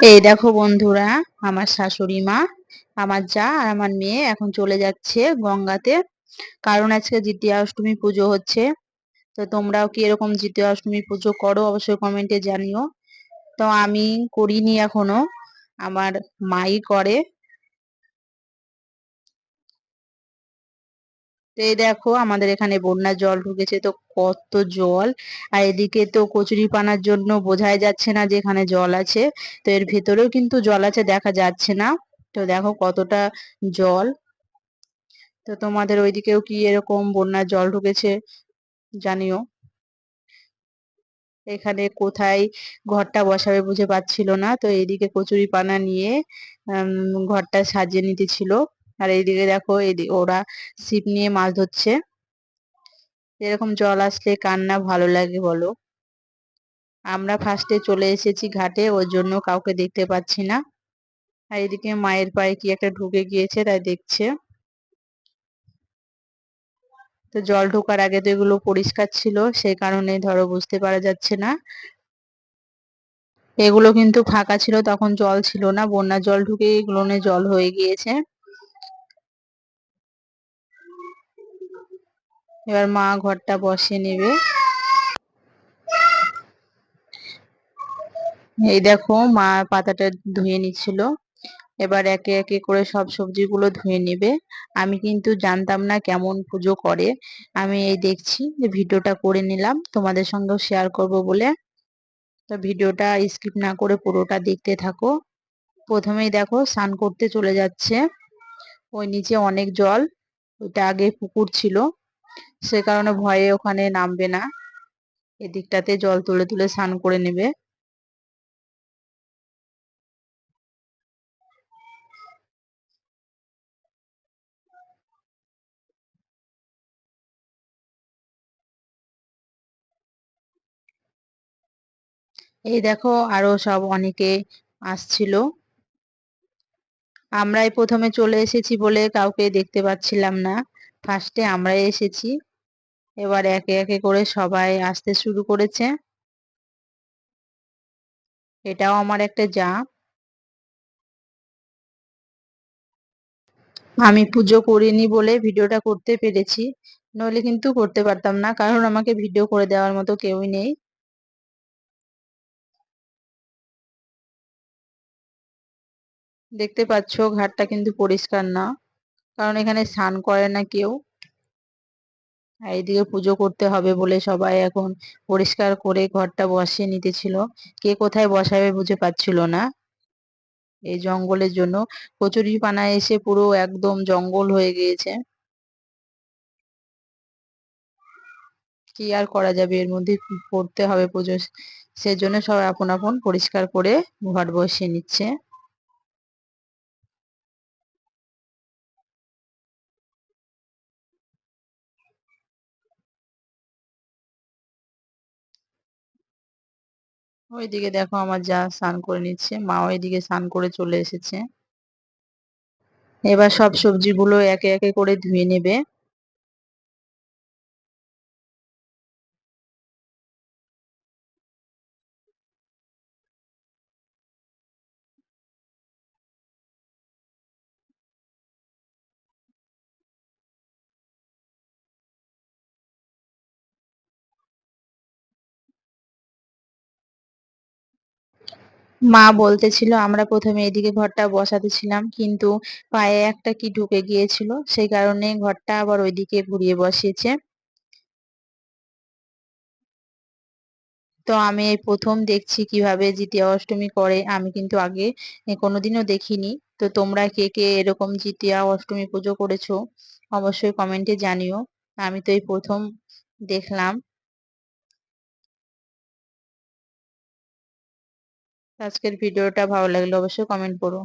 এই দেখো বন্ধুরা, আমার শাশুড়ি মা, আমার যা আর আমার মেয়ে এখন চলে যাচ্ছে গঙ্গাতে। কারণ আজকে দ্বিতীয় অষ্টমী পুজো হচ্ছে। তো তোমরাও কি এরকম দ্বিতীয় অষ্টমী পুজো করো অবশ্যই কমেন্টে জানিও। তো আমি করিনি এখনও, আমার মাই করে। তো এই দেখো আমাদের এখানে বন্যার জল ঢুকেছে, তো কত জল। আর এদিকে তো কচুরি পানার জন্য বোঝাই যাচ্ছে না যে এখানে জল আছে। তো এর ভেতরেও কিন্তু জল আছে, দেখা যাচ্ছে না। তো দেখো কতটা জল। তো তোমাদের ওইদিকেও কি এরকম বন্যার জল ঢুকেছে, জানিও। এখানে কোথায় ঘরটা বসাবে বুঝে পাচ্ছিল না। তো এইদিকে কচুরি পানা নিয়ে ঘরটা সাজিয়ে নিতেছিল আর এইদিকে দেখো ওরা ছিপ নিয়ে মাছ ধরছে। এরকম জল আসলে কান্না ভালো লাগে বলো। আমরা ফার্স্টে চলে এসেছি ঘাটে, ওর জন্য কাউকে দেখতে পাচ্ছি না। আর এদিকে মায়ের পায়ে কি একটা ঢুকে গিয়েছে তাই দেখছে। তো জল ঢোকার আগে তো এগুলো পরিষ্কার ছিল, সেই কারণে ধরো বুঝতে পারা যাচ্ছে না। এগুলো কিন্তু ফাঁকা ছিল, তখন জল ছিল না, বন্যার জল ঢুকে এগুলো জল হয়ে গিয়েছে। এবার মা ঘরটা বসিয়ে নেবে। এই দেখো মা পাতাটা ধুয়ে নিচ্ছিল। এবার একে একে করে সব সবজিগুলো ধুয়ে নেবে। আমি কিন্তু জানতাম না কেমন পুজো করে। আমি এই দেখছি যে ভিডিওটা করে নিলাম, তোমাদের সঙ্গেও শেয়ার করব বলে। তো ভিডিওটা স্কিপ না করে পুরোটা দেখতে থাকো। প্রথমেই দেখো স্নান করতে চলে যাচ্ছে। ওই নিচে অনেক জল, ওইটা আগে পুকুর ছিল। সে কারণে ভয়ে ওখানে নামবে না। এদিকটাতে জল তুলে তুলে স্নান করে নেবে। এই দেখো আরও সব অনেকে আসছিল। আমরাই প্রথমে চলে এসেছি বলে কাউকে দেখতে পাচ্ছিলাম না। ফার্স্টে আমরাই এসেছি। এবার একে একে করে সবাই আসতে শুরু করেছে। এটাও আমার একটা যা আমি পুজো করিনি বলে ভিডিওটা করতে পেরেছি। নইলে কিন্তু করতে পারতাম না, কারণ আমাকে ভিডিও করে দেওয়ার মতো কেউই নেই। দেখতে পাচ্ছ, ঘাটটা কিন্তু পরিষ্কার না। কারণ এখানে স্নান করে না কেউ। এইদিকে পুজো করতে হবে বলে সবাই এখন পরিষ্কার করে ঘরটা বসিয়ে নিতেছিল। কে কোথায় বসাবে বুঝে পাচ্ছিল না। এই জঙ্গলের জন্য কচুরি পানা এসে পুরো একদম জঙ্গল হয়ে গিয়েছে। কি আর করা যাবে? এর মধ্যে পড়তে হবে পুজো। সেজন্য সবাই আপন আপন পরিষ্কার করে ঘর বসিয়ে নিচ্ছে। ওইদিকে দেখো আমার যা স্নান করে নিচ্ছে মা ওইদিকে স্নান করে চলে এসেছে। এবার সব সবজিগুলো একে একে করে ধুয়ে নেবে। মা বলতেছিল, আমরা প্রথমে এদিকে ঘরটা বসাতে ছিলাম, কিন্তু পায়ে একটা কি ঢুকে গিয়েছিল, সেই কারণে ঘরটা আবার ওইদিকে ঘুরিয়ে বসিয়েছে। তো আমি এই প্রথম দেখছি কীভাবে দ্বিতীয় অষ্টমী করে, আমি কিন্তু আগে কোনোদিনও দেখিনি। তো তোমরা কে কে এরকম দ্বিতীয়া অষ্টমী পুজো করেছ, অবশ্যই কমেন্টে জানিও। আমি তো এই প্রথম দেখলাম। আজকের ভিডিওটা ভালো লাগলে অবশ্যই কমেন্ট করো।